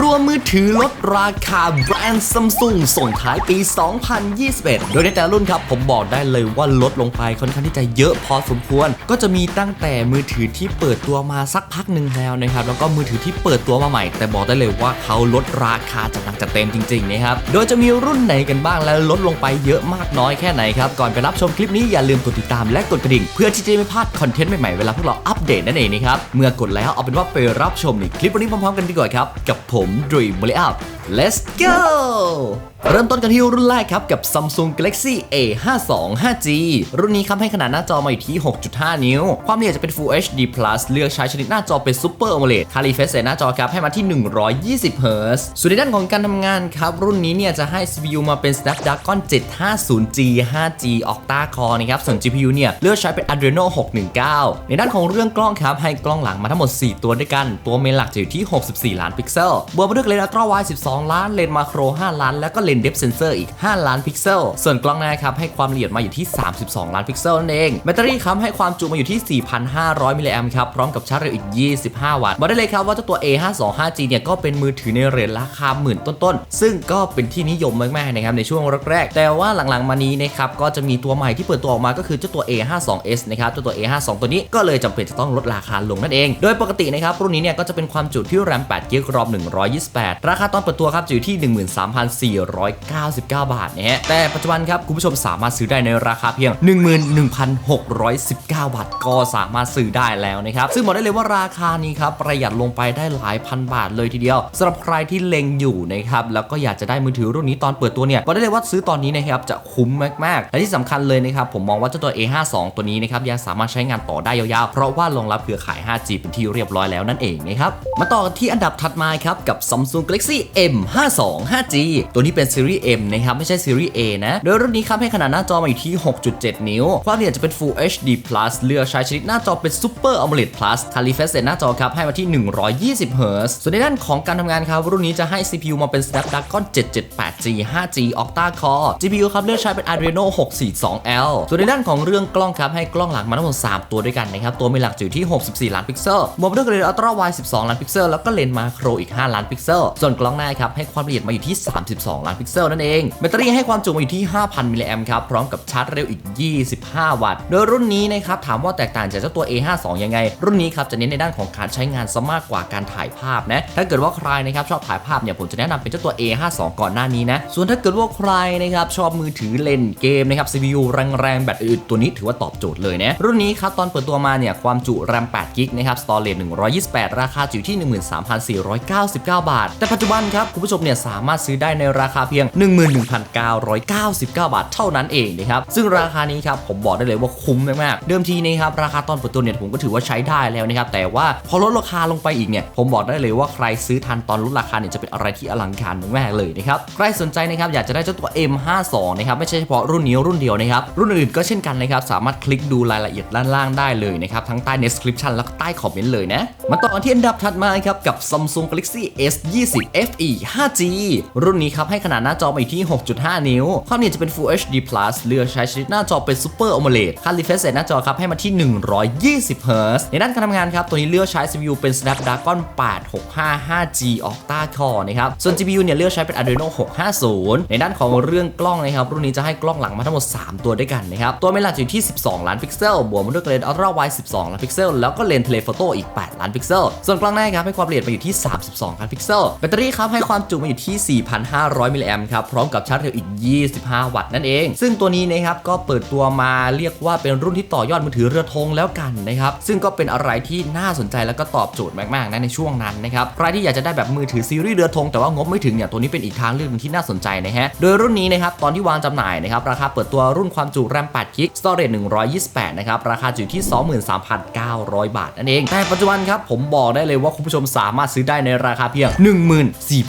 รวมมือถือลดราคาแบรนด์ซัมซุงส่งท้ายปี 2021 โดยในแต่ละรุ่นครับ ผมบอกได้เลยว่าลดลงไปค่อนข้างที่จะเยอะพอสมควร ก็จะมีตั้งแต่มือถือที่เปิดตัวมาสักพักหนึ่งแล้วนะครับ แล้วก็มือถือที่เปิดตัวมาใหม่ แต่บอกได้เลยว่าเขาลดราคาจัดหนักจัดเต็มจริงๆนะครับ โดยจะมีรุ่นไหนกันบ้างและลดลงไปเยอะมากน้อยแค่ไหนครับ ก่อนไปรับชมคลิปนี้อย่าลืมกดติดตามและกดกระดิ่ง เพื่อที่จะไม่พลาดคอนเทนต์ใหม่ๆเวลาพวกเราอัปเดตนั่นเองนะครับ เมื่อกดแล้วเอาเป็นว่าไปรับชมในคลิปวันนี้พร้อมๆกันดีกว่าครับกับผมผม Dream Up Let's go เริ่มต้นกันที่รุ่นแรกครับ กับ Samsung Galaxy A52 5G รุ่นนี้ครับให้ขนาดหน้าจอมาอยู่ที่ 6.5 นิ้ว ความละเอียดจะเป็น Full HD Plus เลือกใช้ชนิดหน้าจอเป็น Super AMOLED คาลิเฟสหน้าจอครับ ให้มาที่ 120 Hz ส่วนในด้านของการทำงานครับ รุ่นนี้เนี่ยจะให้ CPU มาเป็น Snapdragon 750G 5G Octa Core นะครับ ส่วน GPU เนี่ยเลือกใช้เป็น Adreno 619 ในด้านของเรื่องกล้องครับให้กล้องหลังมาทั้งหมด 4 ตัวด้วยกัน ตัวเมนหลักจะอยู่ที่ 64 ล้านพิกเซลบวกมาด้วยเลนส์อัลต2 ล้าน เลนมาโคร 5 ล้าน แล้วก็เลนเดฟเซนเซอร์อีก 5 ล้านพิกเซล ส่วนกล้องหน้าครับให้ความละเอียดมาอยู่ที่ 32 ล้านพิกเซลนั่นเอง แบตเตอรี่ครับให้ความจุมาอยู่ที่ 4,500 มิลลิแอมครับพร้อมกับชาร์จเร็วอีก 25 วัตต์บอกได้เลยครับว่าเจ้าตัว A52 5G เนี่ยก็เป็นมือถือในเรทราคาหมื่นต้นๆ ซึ่งก็เป็นที่นิยมมากๆนะครับในช่วงแรกๆแต่ว่าหลังๆมานี้นะครับก็จะมีตัวใหม่ที่เปิดตัวออกมาก็คือเจ้าตัว A52s นะครับเจ้าตัว A52 ตัวนี้ก็เลยจำเป็นจะต้องลดราคาลงนั่นเอง โดยปกตินะครับรุ่นนี้เนี่ยก็จะเป็นความจุที่แรม8 g b รอม128 ราคาตอนเปิดตัวครับอยู่ที่ 13,499 บาทนะฮะแต่ปัจจุบันครับคุณผู้ชมสามารถซื้อได้ในราคาเพียง 11,619 บาท ก็สามารถซื้อได้แล้วนะครับซึ่งบอกได้เลยว่าราคานี้ครับประหยัดลงไปได้หลายพันบาทเลยทีเดียวสำหรับใครที่เล็งอยู่นะครับแล้วก็อยากจะได้มือถือรุ่นนี้ตอนเปิดตัวเนี่ยบอกได้เลยว่าซื้อตอนนี้นะครับจะคุ้มมากๆและที่สำคัญเลยนะครับผมมองว่าเจ้าตัว A52 ตัวนี้นะครับยังสามารถใช้งานต่อได้ยาวๆ เพราะว่ารองรับเครือข่าย 5G เป็นที่เรียบร้อยแล้วนั่นเองนะครับมาต่อกันที่อันดับถัดมาครับกับ Samsung Galaxy M 52 5G ตัวนี้เป็นซีรีส์ M นะครับ ไม่ใช่ซีรีส์ A นะ โดยรุ่นนี้ครับให้ขนาดหน้าจอมาอยู่ที่ 6.7 นิ้ว ความละเอียดจะเป็น Full HD Plus เลือกใช้ชนิดหน้าจอเป็น Super AMOLED Plus คาลิเฟสหน้าจอครับ ให้มาที่ 120 Hz ส่วนในด้านของการทำงานครับ รุ่นนี้จะให้ CPU มาเป็น Snapdragon 778G 5G Octa Core GPU ครับเลือกใช้เป็น Adreno 642L ส่วนในด้านของเรื่องกล้องครับให้กล้องหลังมาทั้งหมด3ตัวด้วยกันนะครับตัวมีหลักอยู่ที่ 64 ล้านพิกเซลบวกด้วยเลนส์อัลตร้าไวด์12 ล้านพิกเซลแล้วก็เลนส์มาโครอีก 5 ล้านพิกเซลส่วนกล้องหน้าครับให้ความละเอียดมาอยู่ที่ 32 ล้านพิกเซลนั่นเองแบตเตอรี่ให้ความจุมาอยู่ที่ 5,000 มิลลิแอมครับพร้อมกับชาร์จเร็วอีก 25 วัตต์ โดยรุ่นนี้นะครับถามว่าแตกต่างจากเจ้าตัว A52 ยังไง รุ่นนี้ครับจะเน้นในด้านของการใช้งานซะมากกว่าการถ่ายภาพนะถ้าเกิดว่าใครนะครับชอบถ่ายภาพเนี่ยผมจะแนะนำเป็นเจ้าตัว A52 ก่อนหน้านี้นะส่วนถ้าเกิดว่าใครนะครับชอบมือถือเล่นเกมนะครับ CPU แรงๆแบตอึดตัวนี้ถือว่าตอบโจทย์เลยนะรุ่นนี้ครับตอนเปิดตัวมาเนี่ยความจุแรม8 g b นะครับ storage 128 ราคาอยู่ที่ 13,499 บาท แต่ปัจจุบันครับคุณผู้ชมเนี่ยสามารถซื้อได้ในราคาเพียง 11,999 บาทเท่านั้นเองนะครับซึ่งราคานี้ครับผมบอกได้เลยว่าคุ้มมากๆเดิมทีนะครับราคาตอนเปิดตัวเนี่ยผมก็ถือว่าใช้ได้แล้วนะครับแต่ว่าพอลดราคาลงไปอีกเนี่ยผมบอกได้เลยว่าใครซื้อทันตอนลดราคาเนี่ยจะเป็นอะไรที่อลังการมากๆเลยนะครับใครสนใจนะครับอยากจะได้เจ้าตัว M52 นะครับไม่ใช่เฉพาะรุ่นนี้รุ่นเดียวนะครับรุ่นอื่นก็เช่นกันนะครับสามารถคลิกดูรายละเอียดด้านล่างได้เลยนะครับทั้งใต้ description แล้วก็ใต้คอมเมนต์เลยนะมาต่อที่อันดับถัดมาครับกับ Samsung Galaxy S20 FE 5G รุ่นนี้ครับให้ขนาดหน้าจอมาอยู่ที่ 6.5 นิ้ว ความละเอียดจะเป็น Full HD Plus เลือกใช้ชนิดหน้าจอเป็น Super AMOLED ค่า refresh rate หน้าจอครับให้มาที่ 120 Hz ในด้านการทำงานครับ ตัวนี้เลือกใช้ CPU เป็น Snapdragon 865 5G Octa Core นะครับ ส่วน GPU เนี่ยเลือกใช้เป็น Adreno 650 ในด้านของเรื่องกล้องนะครับ รุ่นนี้จะให้กล้องหลังมาทั้งหมด 3 ตัวด้วยกันนะครับ ตัวเมนหลักอยู่ที่ 12 ล้านพิกเซล บวกมาด้วยเลนส์อัลตร้าไวด์12 ล้านพิกเซล แล้วก็เลนส์เทเลโฟโต้อีก 8 ล้านพิกเซล ส่วนกล้องหน้าครับให้ความละเอียดมาอยู่ที่ 32 ล้านพิกเซล แบตเตอรี่ครับให้ความจุมาอยู่ที่ 4,500 มิลลิแอมป์ครับ พร้อมกับชาร์จเร็วอีก 25 วัตต์นั่นเอง ซึ่งตัวนี้นะครับก็เปิดตัวมาเรียกว่าเป็นรุ่นที่ต่อยอดมือถือเรือธงแล้วกันนะครับ ซึ่งก็เป็นอะไรที่น่าสนใจแล้วก็ตอบโจทย์มากๆนะในช่วงนั้นนะครับ ใครที่อยากจะได้แบบมือถือซีรีส์เรือธงแต่ว่างบไม่ถึงเนี่ยตัวนี้เป็นอีกทางเลือกหนึงที่น่าสนใจนะฮะ โดยรุ่นนี้นะครับตอนที่วางจำหน่ายนะครับราคาเปิดตัวรุ่นความจุแรม8 g b storage 128นะครับราคาอยู่ที่ 23,900 บาทนั่นเองแต่ปัจจุบันครับผมบอกได้เลยว่าคุณผู้ชมสามารถซื้อได้ในราคาเพียง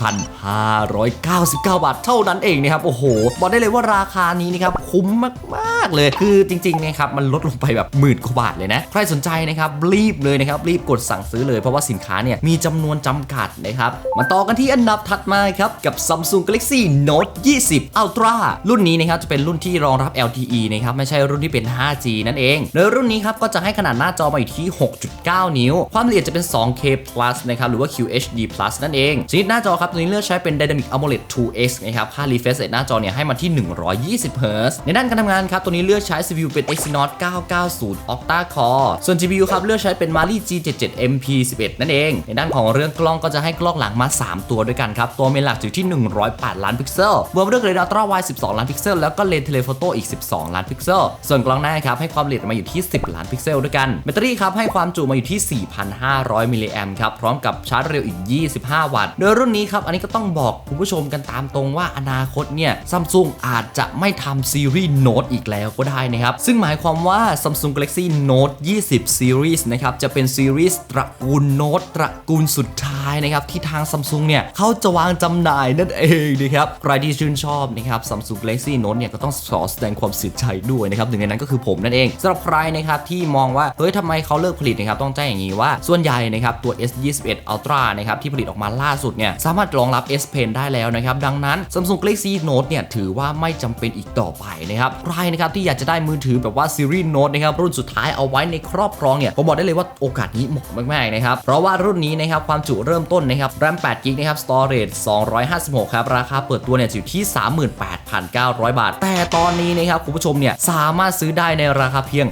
1,599 บาทเท่านั้นเองนะครับ โอ้โห บอกได้เลยว่าราคานี้นะครับคุ้มมากากเลย คือจริงๆนะครับมันลดลงไปแบบหมื่นกว่าบาทเลยนะ ใครสนใจนะครับรีบเลยนะครับรีบกดสั่งซื้อเลยเพราะว่าสินค้าเนี่ยมีจำนวนจำกัดนะครับมาต่อกันที่อันดับถัดมาครับกับ Samsung Galaxy Note 20 Ultra รุ่นนี้นะครับจะเป็นรุ่นที่รองรับ LTE นะครับไม่ใช่รุ่นที่เป็น 5G นั่นเองโดยรุ่นนี้ครับก็จะให้ขนาดหน้าจอมาอยู่ที่ 6.9 นิ้ว ความละเอียดจะเป็น 2K Plus นะครับหรือว่า QHD Plus นั่นเองชนิดหน้าจอครับตัวนี้เลือกใช้เป็น Dynamic AMOLED 2X นะครับค่า refresh rate หน้าจอเนี่ยให้มาที่ 120 Hz ในด้านการทำงานครับตัวนี้เลือกใช้ CPU เป็น Exynos 990 Octa Core ส่วน GPU ครับเลือกใช้เป็น Mali G77 MP11 นั่นเอง ในด้านของเรื่องกล้องก็จะให้กล้องหลังมา 3 ตัวด้วยกันครับ ตัวเมนหลักอยู่ที่ 108 ล้านพิกเซลบวกด้วยเลนส์อัลตร้าไวด์12 ล้านพิกเซล แล้วก็เลนส์เทเลโฟโต้อีก 12 ล้านพิกเซล ส่วนกล้องหน้าครับให้ความละเอียดมาอยู่ที่ 10 ล้านพิกเซลด้วยกัน แบตเตอรี่ครับให้ความจุมาอยู่ที่ 4,500 มิลลิแอมครับ พร้อมกับชาร์จเร็วอีก 25 วัตต์ โดยรุ่นนี้ครับอันนี้ก็ต้องบอกคุณผู้ชมกันตามตรงว่าอนาคตเนี่ยซัมซุงอาจจะไม่ทำซีรีส์โน้ตอีกแล้วก็ได้นะครับ ซึ่งหมายความว่า Samsung Galaxy Note 20 Series นะครับ จะเป็นซีรีส์ตระกูลโน้ตตระกูลสุดท้ายนะครับ ที่ทาง Samsung เนี่ยเขาจะวางจำหน่ายนั่นเองนะครับ ใครที่ชื่นชอบนะครับ Samsung Galaxy Note เนี่ยก็ต้องขอแสดงความเสียใจด้วยนะครับหนึ่งในนั้นก็คือผมนั่นเองสำหรับใครนะครับที่มองว่าเฮ้ยทำไมเขาเลิกผลิตนะครับต้องแจ้งอย่างนี้ว่าส่วนใหญ่นะครับตัว S21 Ultra นะครับที่ผลิตออกมาล่าสุดเนี่ยสามารถรองรับ S Pen ได้แล้วนะครับ ดังนั้น Samsung Galaxy Note เนี่ยถือว่าไม่จำเป็นอีกต่อไปนะครับ ใครนะครับที่อยากจะได้มือถือแบบว่าซีรีส์ Note นะครับรุ่นสุดท้ายเอาไว้ในครอบครองเนี่ยผมบอกได้เลยว่าโอกาสนี้เหมาะมากๆนะครับ เพราะว่ารุ่นนี้นะครับความจุเริ่มต้นนะครับ RAM 8 GB นะครับ Storage 256 ครับ ราคาเปิดตัวเนี่ยอยู่ที่ 38,900 บาท แต่ตอนนี้นะครับคุณผู้ชมเนี่ยสามารถซื้อได้ในราคาเพียง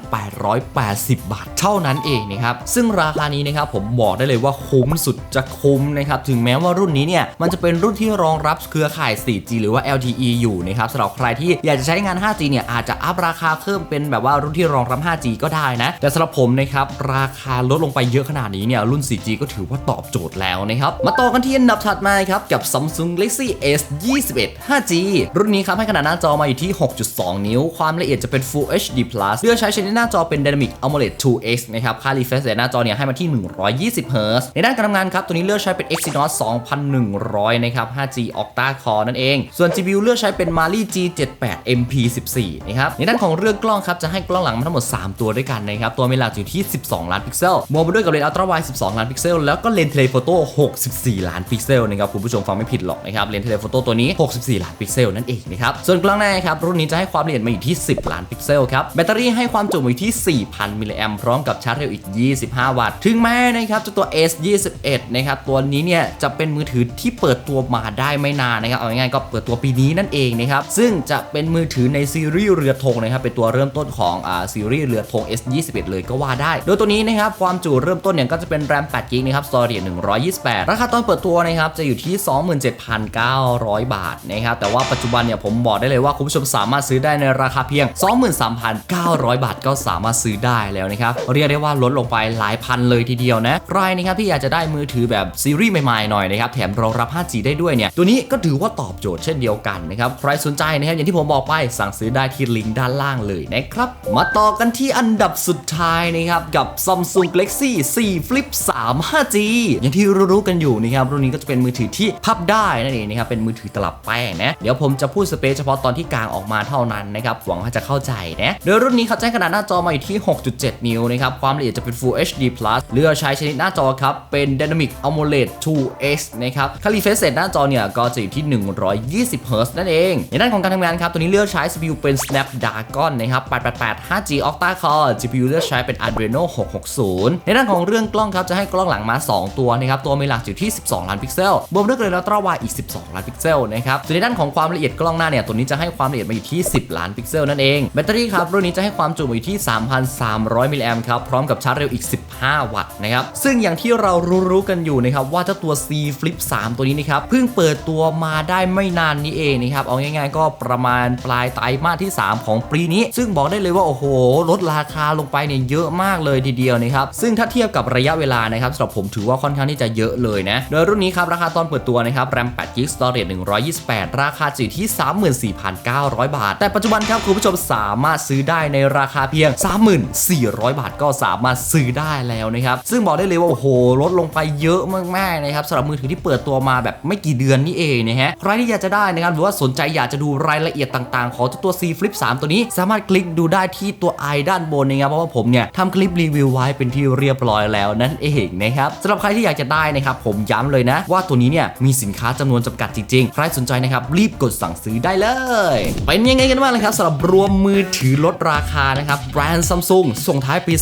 24,880 บาทเท่านั้นเองนะครับซึ่งราคานี้นะครับผมบอกได้เลยว่าคุ้มสุดจะคุ้มนะครับถึงแม้ว่ารุ่นนี้เนี่ยมันจะเป็นรุ่นที่รองรับเครือข่าย 4G หรือว่า LTE อยู่นะครับสำหรับใครที่อยากจะใช้งาน 5G เนี่ยอาจจะอัพราคาเพิ่มเป็นแบบว่ารุ่นที่รองรับ 5G ก็ได้นะแต่สำหรับผมนะครับราคาลดลงไปเยอะขนาดนี้เนี่ยรุ่น 4G ก็ถือว่าตอบโจทย์แล้วนะครับมาต่อกันที่อันดับถัดมาครับกับ Samsung Galaxy S 21 5G รุ่นนี้ครับให้ขนาดหน้าจอมาอยู่ที่ 6.2 นิ้ว ความละเอียดจะเป็น Full HD Plus เลือกใช้ชนิดหน้าจอเป็น Dynamic AMOLED 2X นะครับค่า refresh rate หน้าจอเนี่ยให้มาที่ 120 Hz ในด้านการทำงานครับตัวนี้เลือกใช้เป็น Exynos 2100 นะครับ 5G Octa Core นั่นเอง ส่วน GPU เลือกใช้เป็น Mali G78 MP14 นะครับในด้านของเรื่องกล้องครับ จะให้กล้องหลังมาทั้งหมด 3 ตัวด้วยกันนะครับ ตัวเมนหลักอยู่ที่ 12 ล้านพิกเซลบวไปด้วยกับเลนส์อัลตร้าไวด์12 ล้านพิกเซล แล้วก็เลนส์เทเลโฟโต้64 ล้านพิกเซลนะครับคุณผู้ชมฟังไม่ผิดหรอกนะครับเลนส์เทเลโฟโต้ตัวนี้ 64 ล้านพิกเซลนั่นเองนะครับส่วนกล้องหน้าครับรุ่นนี้จะให้ความละเอียดมาอยู่ที่ 10 ล้านพิกเซลครับแบตเตอรี่ให้ความจุมาอยู่ที่ 4,000 มิลลิแอมพร้อมกับชาร์จเร็วอีก 25 วัตต์ ถึงแม้นะครับจ้าตัว S21 นะครับตัวนี้เนี่ยจะเป็นมือถือที่เปิดตัวมาได้ไม่นานนะครับเอาง่ายๆก็เปิดตัวปีนี้นั่นเองนะครับซึ่งจะเป็นมือถือในซีรีส์เรือธงนะครับเป็นตัวเริ่มต้นของอ่าซีรีส์เรือธง S21 เลยก็ว่าได้ โดยตัวนี้นะครับความจุเริ่มต้นเนี่ยก็จะเป็น RAM 8 g b นะครับ Storage 128 ราคาตอนเปิดตัวนะครับจะอยู่ที่ 27,900 บาทนะครับแต่ว่าปัจจุบันเนี่ยผมบอกได้เลยว่าคุณผู้ชมสามารถซื้อได้ในราคาเพียง 23,900 บาทก็สามารถซื้อได้แล้วนะครับเรียกได้ว่าลดลงไปหลายพันเลยทีเดียวนะใครนะครับที่อยากจะได้มือถือแบบซีรีส์ใหม่ๆหน่อยนะครับแถมรองรับ 5G ได้ด้วยเนี่ยตัวนี้ก็ถือว่าตอบโจทย์เช่นเดียวกันนะครับใครสนใจนะครับอย่างที่ผมบอกไปสั่งซื้อได้ที่ลิงก์ด้านล่างเลยนะครับมาต่อกันที่อันดับสุดท้ายนะครับกับ Samsung Galaxy 4 Flip 3 5G อย่างที่รู้ๆกันอยู่นะครับรุ่นนี้ก็จะเป็นมือถือที่พับได้นั่นเองนะครับเป็นมือถือตลับแป้งนะเดี๋ยวผมจะพูดสเปซเฉพาะตอนที่กลางออกมาเท่านั้นนะครับหวังว่าจะเข้าใจนะโดยรุ่นนี้เขาแจ้งขนาดหน้าจอมาอยู่ที่ 6.7 นิ้วนะครับความละเอียดจะเป็น Full HD Plus เลือกใช้ชนิดหน้าจอครับเป็น Dynamic AMOLED X นะครับค่า refresh rate หน้าจอเนี่ยก็จะอยู่ที่ 120 Hz นั่นเอง ในด้านของการทำงานครับตัวนี้เลือกใช้ CPU เป็น Snapdragon นะครับ 888 5G Octa Core GPU เลือกใช้เป็น Adreno 660 ในด้านของเรื่องกล้องครับจะให้กล้องหลังมา 2 ตัวนะครับตัวมนหลักอยู่ที่ 12 ล้านพิกเซลบวกด้วยเลนส์อัลตร้าวด์อีก 12 ล้านพิกเซลนะครับส่วนในด้านของความละเอียดกล้องหน้าเนี่ยตัวนี้จะให้ความละเอียดมาอยู่ที่ 10 ล้านพิกเซลนั่นเองแบตเตอรี่ครับรุ่นนี้จะให้ความจุมาอยู่ที่ 3,300 มิลลิแอมครับพร้อมกับชาร์จเร็วอีก 15 วัตต์นะครับซึ่งอย่างที่เรารู้ๆกันอยู่นะครับว่าเจ้าตัว C Flip 3 ตัวนี้นะครับเพิ่งเปิดตัวมาได้ไม่นานนี้เองนะครับเอาง่ายๆ ก็ประมาณปลายไตรมาสที่ 3 ของปีนี้ ซึ่งบอกได้เลยว่า โอ้โห ลดราคาลงไปเนี่ยเยอะมากเลยทีเดียวนะครับซึ่งถ้าเทียบกับระยะเวลานะครับสำหรับผมถือว่าค่อนข้างที่จะเยอะเลยนะโดยรุ่นนี้ครับราคาตอนเปิดตัวนะครับ RAM 8 g b Storage 128 ราคาจะอยู่ที่ 34,900 บาท แต่ปัจจุบันครับคุณผู้ชมสามารถซื้อได้ในราคาเพียง 3,400 บาทก็สามารถซื้อได้แล้วนะครับซึ่งบอกได้เลยว่าโอ้โหลดลงไปเยอะมากๆนะครับสำหรับมือถือที่เปิดตัวมาแบบไม่กี่เดือนนี่เองนะฮะใครที่อยากจะได้นะครับหรือว่าสนใจอยากจะดูรายละเอียดต่างๆ ของตัว C Flip 3 ตัวนี้ สามารถคลิกดูได้ที่ตัว i ด้านบนนะครับเพราะว่าผมเนี่ยทำคลิปรีวิวไว้เป็นที่เรียบร้อยแล้วนั่นเองนะครับสำหรับใครที่อยากจะได้นะครับผมย้ำเลยนะ ว่าตัวนี้เนี่ยมีสินค้าจำนวนจำกัดจริงๆ ใครสนใจนะครับรีบกดสั่งซื้อได้เลยเป็นยังไงกันบ้างเลยครับสำหรับรวมมือถือลดราคานะครับแบรนด์ซัมซุงส่งท้ายปี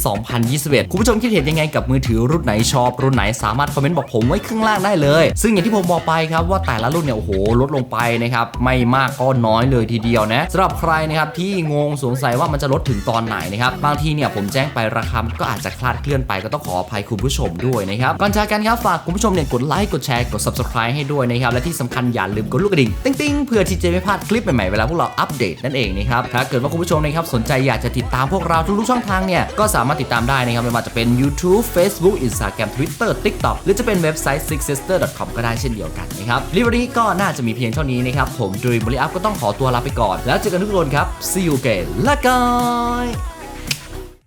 2021 คุณผู้ชมคิดเห็นยังไงกับมือถือรุ่นไหนชอบรุ่นไหนสามารถคอมเมนต์บอกผมไว้ข้างล่างได้เลย ซึ่งอย่างที่ผมบอกไปครับว่าแต่ละรุ่นเนี่ยโอ้โหลดลงไปนะครับไม่มากก็น้อยเลยทีเดียวนะสำหรับใครนะครับที่งงสงสัยว่ามันจะลดถึงตอนไหนนะครับบางทีเนี่ยผมแจ้งไปราคาก็อาจจะคลาดเคลื่อนไปก็ต้องขออภัยคุณผู้ชมด้วยนะครับก่อนจากกันครับฝากคุณผู้ชมเนี่ยกดไลค์กดแชร์กด subscribe ให้ด้วยนะครับและที่สำคัญอย่าลืมกดลูกกระดิ่งติ๊งๆเพื่อที่จะไม่พลาดคลิปใหม่ๆเวลาพวกเราอัปเดตนั่นเองนะครับถ้าเกิดว่าคุณผู้ชมนะครับสนใจอยากจะติดตามพวกเราทุกๆช่องทางเนี่ยก็สามารถติดตามได้นะครับไม่ว่าจะเป็น YouTube Facebook Instagram Twitter TikTok หรือจะเป็นเว็บไซต์ investor.com ก็ได้เช่นเดียวกันนะครับรีวิวนี้ก็น่าจะมีเพียงเท่านี้นะครับผมดุยบริอัพก็ต้องขอตัวลาไปก่อน แล้วเจอกันทุกคนครับ see you again ละกัน